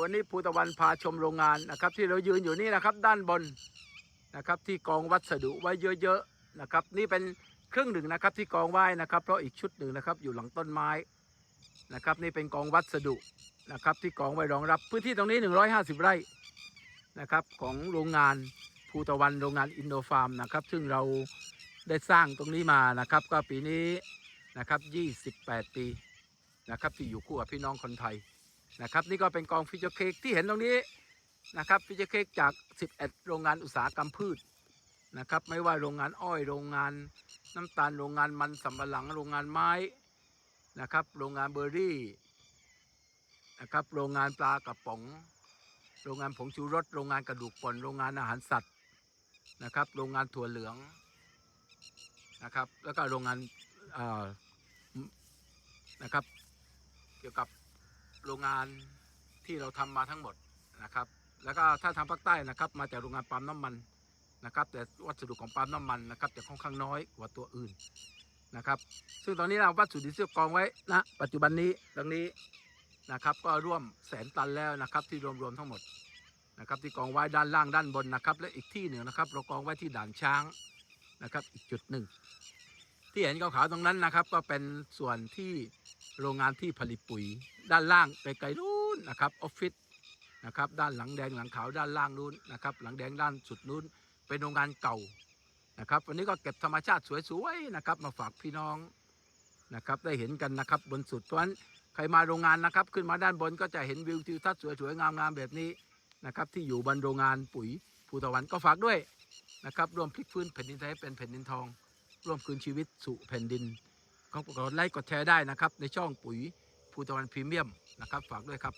วันนี้ภูตะวันพาชมโรงงานนะครับ ที่เรายืนอยู่นี่นะครับ ด้านบนนะครับ ที่กองวัสดุไว้เยอะๆนะครับ นี่เป็นครึ่งหนึ่งนะครับที่กองไว้นะครับ เพราะอีกชุดหนึ่งนะครับ อยู่หลังต้นไม้นะครับ นี่เป็นกองวัสดุนะครับ ที่กองไว้รองรับ พื้นที่ตรงนี้ 150 ไร่นะครับ ของโรงงานภูตะวันโรงงานอินโดฟาร์มนะครับ ซึ่งเราได้สร้างตรงนี้มานะครับ ก็ปีนี้นะครับ 28 ปีนะครับที่อยู่คู่กับพี่น้องคนไทย นะครับนี่ก็เป็นกองฟิชเจอร์เค้กที่เห็นตรงนี้นะครับฟิชเจอร์เค้กจาก 11 โรงงานอุตสาหกรรมพืชนะครับไม่ว่าโรงงานอ้อยโรงงานน้ำตาลโรงงานมันสำปะหลังโรงงานไม้นะครับโรงงานเบอร์รี่นะครับโรงงานปลากระป๋อง โรงงานผงชูรสโรงงานกระดูกป่อนโรงงานอาหารสัตว์นะครับโรงงานถั่วเหลืองนะครับแล้วก็โรงงานนะครับเกี่ยวกับ โรงงานที่เราทำมาทั้งหมดนะครับ แล้วก็ถ้าทางภาคใต้นะครับมาจากโรงงานปั๊มน้ำมันนะครับ แต่วัสดุของปั๊มน้ำมันนะครับจะค่อนข้างน้อยกว่าตัวอื่นนะครับ ซึ่งตอนนี้เราวัสดุที่กองไว้นะปัจจุบันนี้ตรงนี้นะครับ ก็ร่วมแสนตันแล้วนะครับที่รวมๆทั้งหมดนะครับที่กองไว้ด้านล่างด้านบนนะครับ และอีกที่หนึ่งนะครับ เรากองไว้ที่ด่านช้างนะครับ อีกจุดหนึ่ง ที่เห็นขาวๆตรงนั้นนะครับ ก็เป็นส่วนที่โรงงานที่ผลิตปุ๋ย ด้านล่างไปไกลนู้นนะครับออฟฟิศนะครับด้านหลังแดงหลังขาวด้านล่างนู้นนะครับหลังแดงด้านสุดนู้นเป็นโรงงานเก่านะครับวันนี้ก็เก็บธรรมชาติสวยๆนะครับมาฝากพี่น้องนะครับได้เห็นกันนะครับบนสุดเพราะฉะนั้นใครมาโรงงานนะครับ ขึ้นมาด้านบนก็จะเห็นวิวทิวทัศน์สวยๆงามๆแบบนี้นะครับที่อยู่บนโรงงานปุ๋ยภูตะวันก็ฝากด้วยนะครับรวมพลิกฟื้นแผ่นดินไทยเป็นแผ่นดินทอง ร่วมคืนชีวิตสู่แผ่นดินก็กดไลค์กดแชร์ได้นะครับ ในช่องปุ๋ยภูตะวันพรีเมียมนะครับ ฝากด้วยครับ